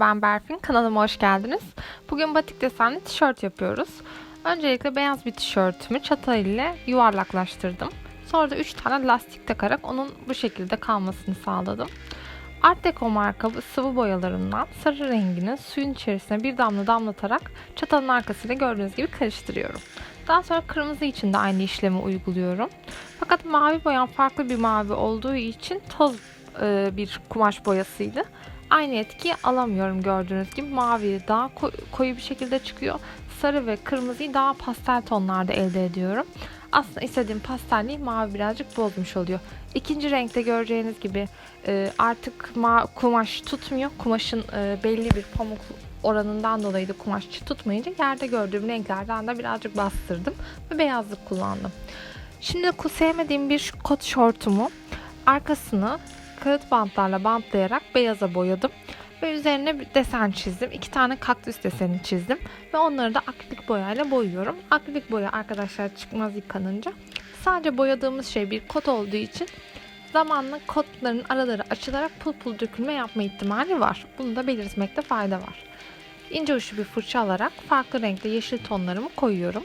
Ben Berfin, kanalıma hoş geldiniz. Bugün batik desenli tişört yapıyoruz. Öncelikle beyaz bir tişörtümü çatal ile yuvarlaklaştırdım. Sonra da 3 tane lastik takarak onun bu şekilde kalmasını sağladım. Art Deco marka sıvı boyalarından sarı rengini suyun içerisine bir damla damlatarak çatalın arkasıyla gördüğünüz gibi karıştırıyorum. Daha sonra kırmızı için de aynı işlemi uyguluyorum. Fakat mavi boyam farklı bir mavi olduğu için toz e, bir kumaş boyasıydı aynı etkiyi alamıyorum gördüğünüz gibi. Mavi daha koy- koyu bir şekilde çıkıyor. Sarı ve kırmızıyı daha pastel tonlarda elde ediyorum. Aslında istediğim pastelliği mavi birazcık bozmuş oluyor. İkinci renkte göreceğiniz gibi e, artık ma- kumaş tutmuyor. Kumaşın e, belli bir pamuk oranından dolayı da kumaş tutmayınca yerde gördüğüm renklerden de birazcık bastırdım ve beyazlık kullandım. Şimdi sevmediğim bir kot şortumu arkasını kağıt bantlarla bantlayarak beyaza boyadım. Ve üzerine bir desen çizdim. İki tane kaktüs deseni çizdim. Ve onları da akrilik boyayla boyuyorum. Akrilik boya arkadaşlar çıkmaz yıkanınca. Sadece boyadığımız şey bir kot olduğu için zamanla kotların araları açılarak pul pul dökülme yapma ihtimali var. Bunu da belirtmekte fayda var. İnce uçlu bir fırça alarak farklı renkte yeşil tonlarımı koyuyorum.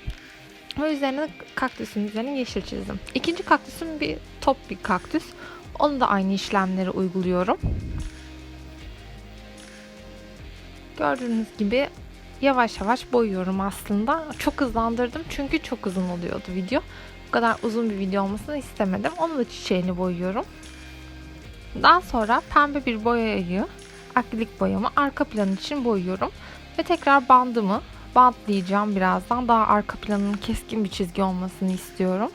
Ve üzerine kaktüsün üzerine yeşil çizdim. İkinci kaktüsüm bir top bir kaktüs. Onu da aynı işlemleri uyguluyorum. Gördüğünüz gibi yavaş yavaş boyuyorum aslında. Çok hızlandırdım çünkü çok uzun oluyordu video. Bu kadar uzun bir video olmasını istemedim. Onu da çiçeğini boyuyorum. Daha sonra pembe bir boyayı, akrilik boyamı arka plan için boyuyorum. Ve tekrar bandımı bantlayacağım birazdan. Daha arka planının keskin bir çizgi olmasını istiyorum.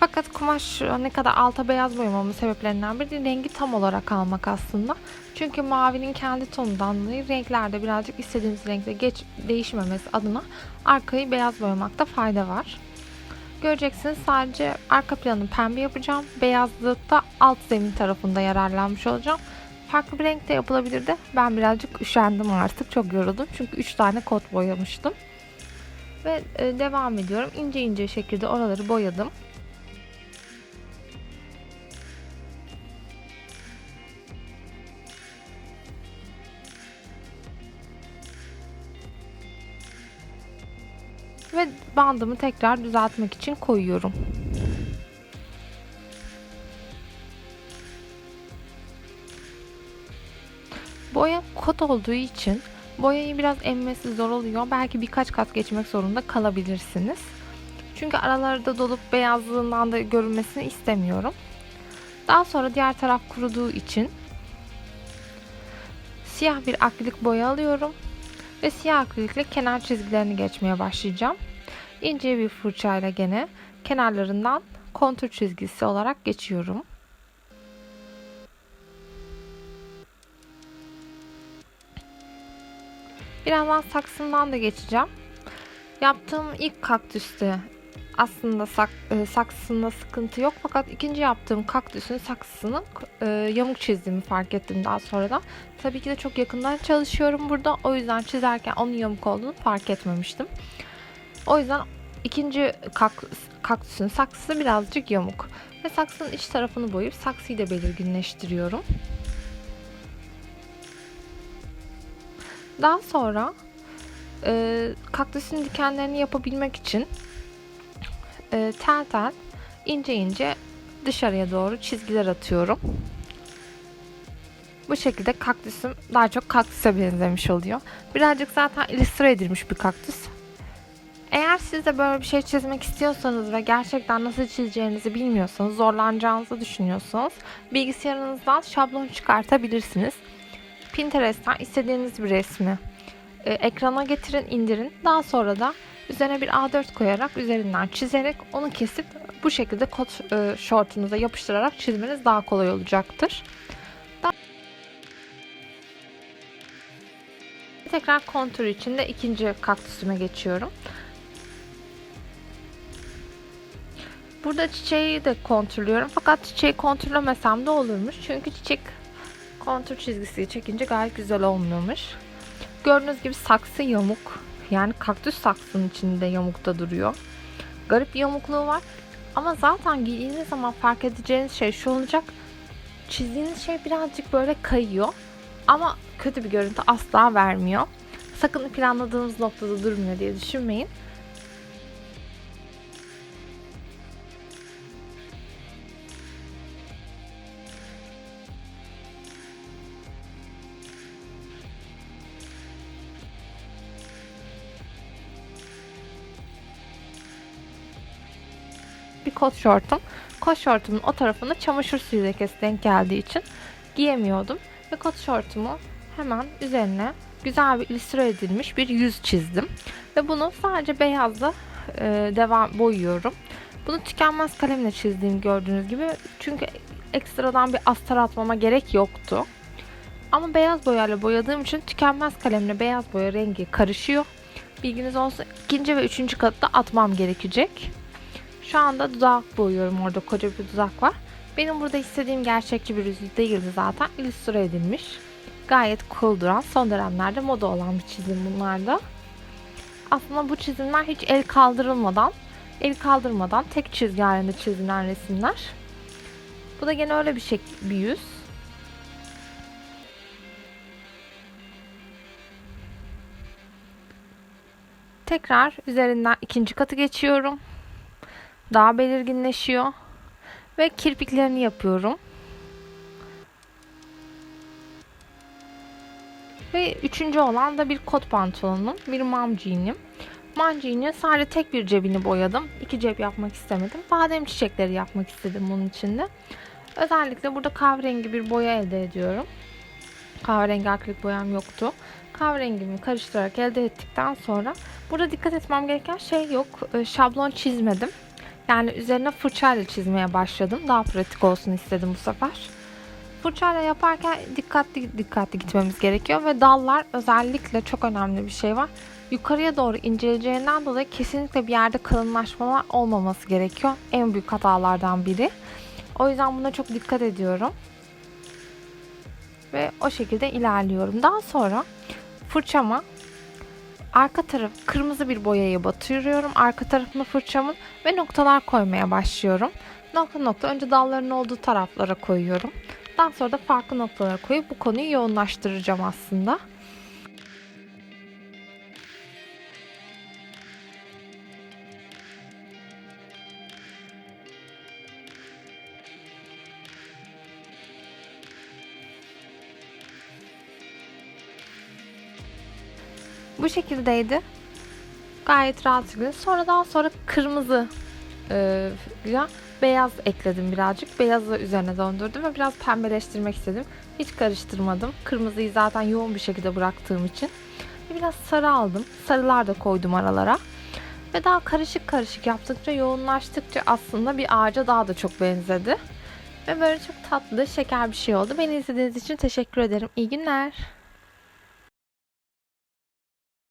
Fakat kumaş ne kadar alta beyaz boyamamın sebeplerinden biri rengi tam olarak almak aslında. Çünkü mavinin kendi tonundan dolayı renklerde birazcık istediğimiz renkte geç değişmemesi adına arkayı beyaz boyamakta fayda var. Göreceksiniz sadece arka planı pembe yapacağım. Beyazlıkta alt zemin tarafında yararlanmış olacağım. Farklı bir renkte yapılabilirdi. Ben birazcık üşendim artık. Çok yoruldum. Çünkü 3 tane kot boyamıştım. Ve e, devam ediyorum. İnce ince şekilde oraları boyadım. Bandımı tekrar düzeltmek için koyuyorum. Boya kot olduğu için boyayı biraz emmesi zor oluyor. Belki birkaç kat geçmek zorunda kalabilirsiniz. Çünkü aralarda dolup beyazlığından da görünmesini istemiyorum. Daha sonra diğer taraf kuruduğu için siyah bir akrilik boya alıyorum ve siyah akrilikle kenar çizgilerini geçmeye başlayacağım. İnce bir fırçayla gene kenarlarından kontur çizgisi olarak geçiyorum. Birazdan saksından da geçeceğim. Yaptığım ilk kaktüste aslında sak, e, saksısında sıkıntı yok fakat ikinci yaptığım kaktüsün saksısını e, yamuk çizdiğimi fark ettim daha sonradan. Tabii ki de çok yakından çalışıyorum burada. O yüzden çizerken onun yamuk olduğunu fark etmemiştim. O yüzden ikinci kaktüs, kaktüsün saksısı birazcık yamuk. Ve saksının iç tarafını boyayıp saksıyı da belirginleştiriyorum. Daha sonra e, kaktüsün dikenlerini yapabilmek için e, tel tel ince ince dışarıya doğru çizgiler atıyorum. Bu şekilde kaktüsüm daha çok kaktüse benzemiş oluyor. Birazcık zaten illüstre edilmiş bir kaktüs. Eğer siz de böyle bir şey çizmek istiyorsanız ve gerçekten nasıl çizeceğinizi bilmiyorsanız, zorlanacağınızı düşünüyorsanız bilgisayarınızdan şablon çıkartabilirsiniz. Pinterest'ten istediğiniz bir resmi e, ekrana getirin, indirin. Daha sonra da üzerine bir A4 koyarak üzerinden çizerek onu kesip bu şekilde kot e, şortunuza yapıştırarak çizmeniz daha kolay olacaktır. Daha... Tekrar kontur için de ikinci kaktüsüme geçiyorum. Burada çiçeği de kontürlüyorum. Fakat çiçeği kontürlemesem de olurmuş. Çünkü çiçek kontur çizgisi çekince gayet güzel olmuyormuş. Gördüğünüz gibi saksı yamuk. Yani kaktüs saksının içinde yamukta duruyor. Garip yamukluğu var. Ama zaten giydiğiniz zaman fark edeceğiniz şey şu olacak. Çizdiğiniz şey birazcık böyle kayıyor. Ama kötü bir görüntü asla vermiyor. Sakın planladığınız noktada durmuyor diye düşünmeyin. Kot şortum. Kot şortumun o tarafında çamaşır suyu lekesi denk geldiği için giyemiyordum. Ve kot şortumu hemen üzerine güzel bir illüstre edilmiş bir yüz çizdim. Ve bunu sadece beyazla e, devam boyuyorum. Bunu tükenmez kalemle çizdiğim gördüğünüz gibi. Çünkü ekstradan bir astar atmama gerek yoktu. Ama beyaz boyayla boyadığım için tükenmez kalemle beyaz boya rengi karışıyor. Bilginiz olsun ikinci ve üçüncü katı da atmam gerekecek. Şu anda dudak boyuyorum. Orada koca bir dudak var. Benim burada istediğim gerçekçi bir yüz değildi zaten. İllüstre edilmiş. Gayet cool duran, son dönemlerde moda olan bir çizim bunlar da. Aslında bu çizimler hiç el kaldırılmadan, el kaldırmadan tek çizgi halinde çizilen resimler. Bu da gene öyle bir şey, bir yüz. Tekrar üzerinden ikinci katı geçiyorum daha belirginleşiyor. Ve kirpiklerini yapıyorum. Ve üçüncü olan da bir kot pantolonum. Bir mom jean'im. Mom jean'in sadece tek bir cebini boyadım. İki cep yapmak istemedim. Badem çiçekleri yapmak istedim bunun içinde. Özellikle burada kahverengi bir boya elde ediyorum. Kahverengi akrilik boyam yoktu. Kahverengimi karıştırarak elde ettikten sonra burada dikkat etmem gereken şey yok. Şablon çizmedim. Yani üzerine fırçayla çizmeye başladım. Daha pratik olsun istedim bu sefer. Fırçayla yaparken dikkatli dikkatli gitmemiz gerekiyor ve dallar özellikle çok önemli bir şey var. Yukarıya doğru inceleyeceğinden dolayı kesinlikle bir yerde kalınlaşmalar olmaması gerekiyor. En büyük hatalardan biri. O yüzden buna çok dikkat ediyorum. Ve o şekilde ilerliyorum. Daha sonra fırçama arka taraf kırmızı bir boyayı batırıyorum arka tarafına fırçamın ve noktalar koymaya başlıyorum. Nokta nokta önce dalların olduğu taraflara koyuyorum. Daha sonra da farklı noktalara koyup bu konuyu yoğunlaştıracağım aslında. Bu şekildeydi. Gayet rahat şekilde. Sonra daha sonra kırmızı e, ya beyaz ekledim birazcık. Beyazı üzerine döndürdüm ve biraz pembeleştirmek istedim. Hiç karıştırmadım. Kırmızıyı zaten yoğun bir şekilde bıraktığım için. Biraz sarı aldım. Sarılar da koydum aralara. Ve daha karışık karışık yaptıkça, yoğunlaştıkça aslında bir ağaca daha da çok benzedi. Ve böyle çok tatlı, şeker bir şey oldu. Beni izlediğiniz için teşekkür ederim. İyi günler.